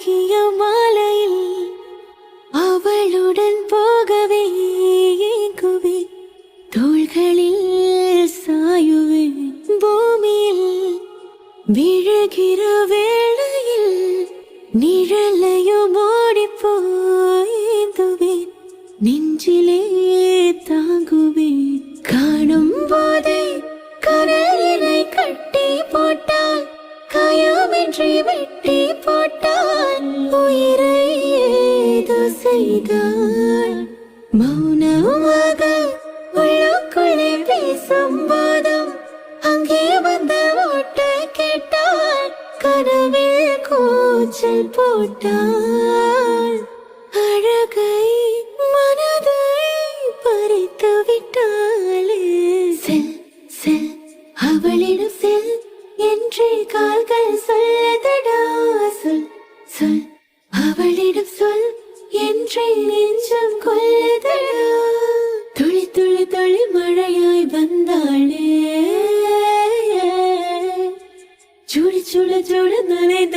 அழகிய மாலையில் அவளுடன் போகவே ஏங்குவே தோள்களில் சாயுவே பூமியில் விழுகிற வேளையில் நிழலையும் ஓடிப் போய்ந்துவேன் நெஞ்சில் செய்தால் மௌனமாக உள்ளுக்குள்ளே பேசும் போதும். அங்கே வந்த ஓட்ட கேட்டால் கனவில் கூச்சல் போட்டால் அழகை மனதை பறித்து விட்டாலே. செல் செல் அவளிடம் செல் என்று கால்கள் നെഞ്ചം കൊല്ലതഴ തുളി തുളി തുളി മഴയായി വന്നാളേ. ചുളി ചുള ചുള നനത